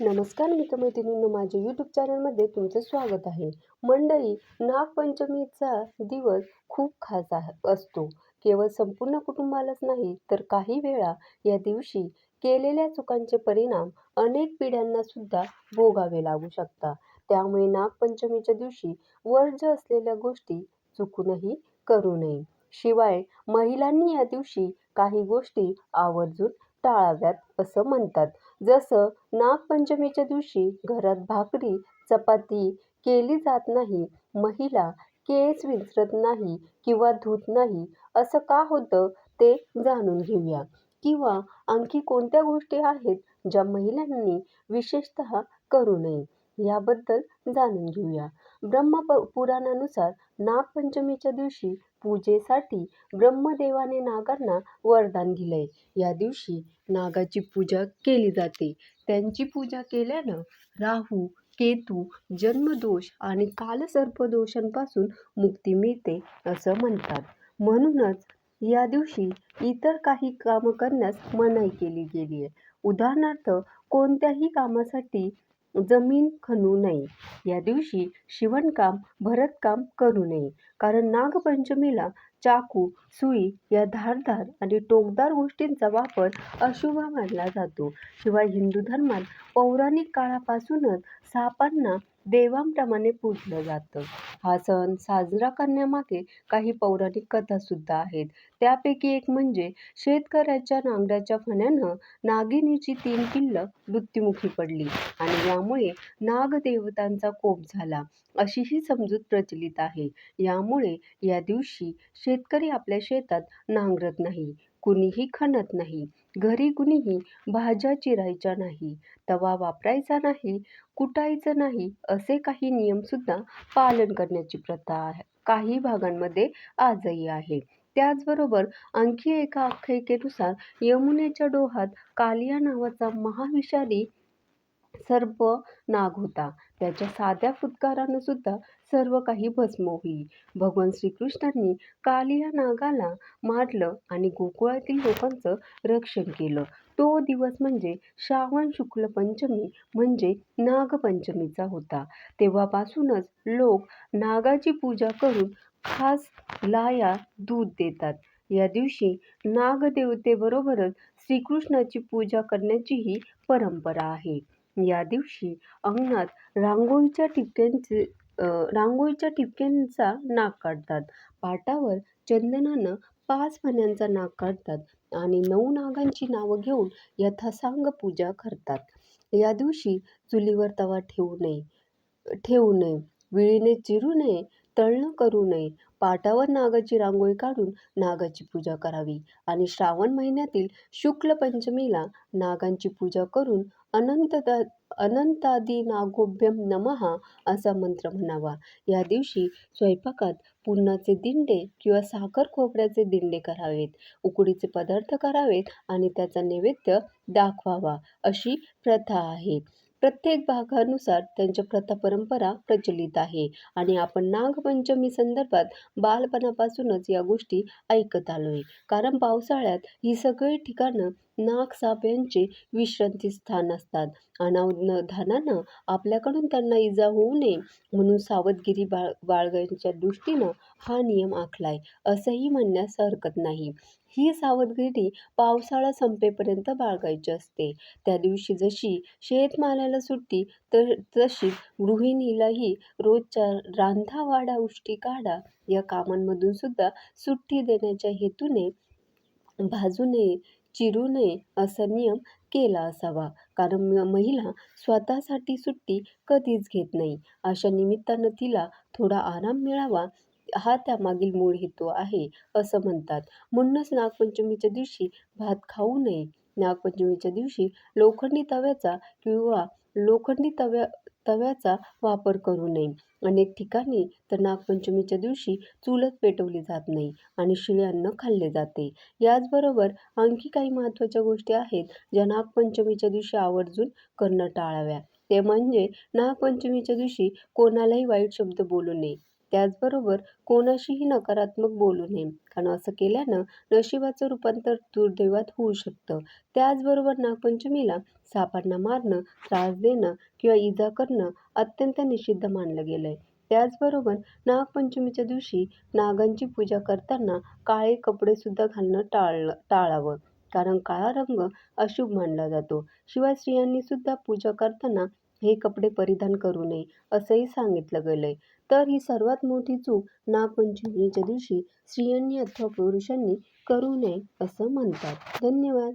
नमस्कार मित्रमैत्रिणींनो माझ्या यूट्यूब चॅनलमध्ये तुमचं स्वागत आहे. मंडळी नागपंचमीचा दिवस खूप खास असतो. केवळ संपूर्ण कुटुंबालाच नाही तर काही वेळा या दिवशी केलेल्या चुकांचे परिणाम अनेक पिढ्यांना सुद्धा भोगावे लागू शकतात. त्यामुळे नागपंचमीच्या दिवशी वर्ज्य असलेल्या गोष्टी चुकूनही करू नये. शिवाय महिलांनी या दिवशी काही गोष्टी आवर्जून टाळाव्यात असं म्हणतात. जसं नागपंचमीच्या दिवशी घरात भाकरी चपाती केली जात नाही महिला केस विसरत नाही किंवा धुत नाही असं का होतं ते जाणून घेऊया. किंवा आणखी कोणत्या गोष्टी आहेत ज्या महिलांनी विशेषतः करू नये याबद्दल जाणून घेऊया. ब्रह्म पुराणानुसार नागपंचमीच्या दिवशी पूजेसाठी ब्रह्मदेवाने नागांना वरदान दिलंय. या दिवशी नागाची पूजा केली जाते. त्यांची पूजा केल्यानं राहू केतू जन्मदोष आणि कालसर्पदोषांपासून मुक्ती मिळते असं म्हणतात. म्हणूनच या दिवशी इतर काही कामं करण्यास मनाई केली गेली आहे उदाहरणार्थ कोणत्याही कामासाठी जमीन खणू नये. या दिवशी शिवणकाम भरतकाम करू नये. कारण नागपंचमीला चाकू सुई या धारदार आणि टोकदार गोष्टींचा वापर अशुभ मानला जातो. शिवाय हिंदू धर्मात पौराणिक काळापासूनच सापांना देवांप्रमाणे पूजलं जातं. हा सण साजरा करण्यामागे काही पौराणिक कथासुद्धा आहेत. त्यापैकी एक म्हणजे शेतकऱ्याच्या नांगराच्या फण्यानं नागिनीची तीन पिल्लं मृत्युमुखी पडली आणि यामुळे नागदेवतांचा कोप झाला अशी ही समजूत प्रचलित आहे. यामुळे या दिवशी शेतकरी आपल्या शेतात नांगरत नाही. कुणीही खणत नाही. घरी कुणीही भाज्या चिरायच्या नाही. तवा वापरायचा नाही कुटायचं नाही असे काही नियमसुद्धा पालन करण्याची प्रथा आहे. काही भागांमध्ये आजही आहे. त्याचबरोबर आणखी एका आख्यायिकेनुसार यमुनेच्या डोहात कालिया नावाचा महाविषारी सर्व नाग होता. त्याच्या साध्या फुटकारानं सुद्धा सर्व काही भस्म होईल भगवान श्रीकृष्णांनी कालिया नागाला मारलं आणि गोकुळातील लोकांचं रक्षण केलं. तो दिवस म्हणजे श्रावण शुक्ल पंचमी म्हणजे नागपंचमीचा होता. तेव्हापासूनच लोक नागाची पूजा करून खास लाया दूध देतात. या दिवशी नागदेवतेबरोबरच श्रीकृष्णाची पूजा करण्याचीही परंपरा आहे. या दिवशी अंगणात रांगोळीच्या ठिपक्यांचे रांगोळीच्या ठिपक्यांचा नाग काढतात. पाटावर चंदनानं पाच फण्यांचा नाग काढतात आणि नऊ नागांची नावं घेऊन यथासांग पूजा करतात. या दिवशी चुलीवर तवा ठेवू नये ठेवू नये विळीने चिरू नये तळणं करू नये. पाटावर नागाची रांगोळी काढून नागाची पूजा करावी आणि श्रावण महिन्यातील शुक्ल पंचमीला नागांची पूजा करून अनंत अनंतादी नागोभ्यम नमहा असा मंत्र म्हणावा. या दिवशी स्वयंपाकात पुन्हाचे दिंडे किंवा साखर खोबऱ्याचे दिंडे करावेत. उकडीचे पदार्थ करावेत आणि त्याचा नैवेद्य दाखवावा अशी प्रथा आहे. प्रत्येक भागानुसार त्यांच्या प्रथा परंपरा प्रचलित आहे आणि आपण नागपंचमी संदर्भात बालपणापासूनच या गोष्टी ऐकत आलो आहे कारण पावसाळ्यात ही सगळी ठिकाणं नाग साप यांचे विश्रांती स्थान असतात. अनावधानानं आपल्याकडून त्यांना इजा होऊ नये म्हणून सावधगिरी बाळ बाळगण्याच्या दृष्टीनं हा नियम आखलाय असंही म्हणण्यास हरकत नाही. ही सावधगिरी पावसाळा संपेपर्यंत बाळगायची असते. त्या दिवशी जशी शेतमालाला सुट्टी तर तशी गृहिणीलाही रोजच्या रांधा वाडा उष्टी काढा या कामांमधून सुद्धा सुट्टी देण्याच्या हेतूने भाजू नये चिरू नये असा नियम केला असावा. कारण महिला स्वतःसाठी सुट्टी कधीच घेत नाही. अशा निमित्तानं तिला थोडा आराम मिळावा हा त्यामागील मूळ हेतू आहे असं म्हणतात. म्हणूनच नागपंचमीच्या दिवशी भात खाऊ नये. नागपंचमीच्या दिवशी लोखंडी तव्याचा किंवा लोखंडी तव्या तव्याचा वापर करू नये. अनेक ठिकाणी तर नागपंचमीच्या दिवशी चुलत पेटवली जात नाही आणि शिळे अन्न खाल्ले जाते. याचबरोबर आणखी काही महत्त्वाच्या गोष्टी आहेत ज्या नागपंचमीच्या दिवशी आवर्जून करणं टाळाव्या. ते म्हणजे नागपंचमीच्या दिवशी कोणालाही वाईट शब्द बोलू नये. त्याचबरोबर कोणाशीही नकारात्मक बोलू नये. कारण असं केल्यानं नशिबाचं रूपांतर दुर्दैवात होऊ शकतं. त्याचबरोबर नागपंचमीला सापांना मारणं त्रास देणं किंवा इजा करणं अत्यंत निषिद्ध मानलं गेलं आहे त्याचबरोबर नागपंचमीच्या दिवशी नागांची पूजा करताना काळे कपडेसुद्धा घालणं टाळलं टाळावं. कारण काळा रंग अशुभ मानला जातो. शिवाय स्त्रियांनी सुद्धा पूजा करताना हे कपडे परिधान करू नये असंही सांगितलं गेलं आहे तर ही सर्वात मोठी चूक नागपंचमीच्या दिवशी स्त्रियांनी अथवा पुरुषांनी करू नये असं म्हणतात. धन्यवाद.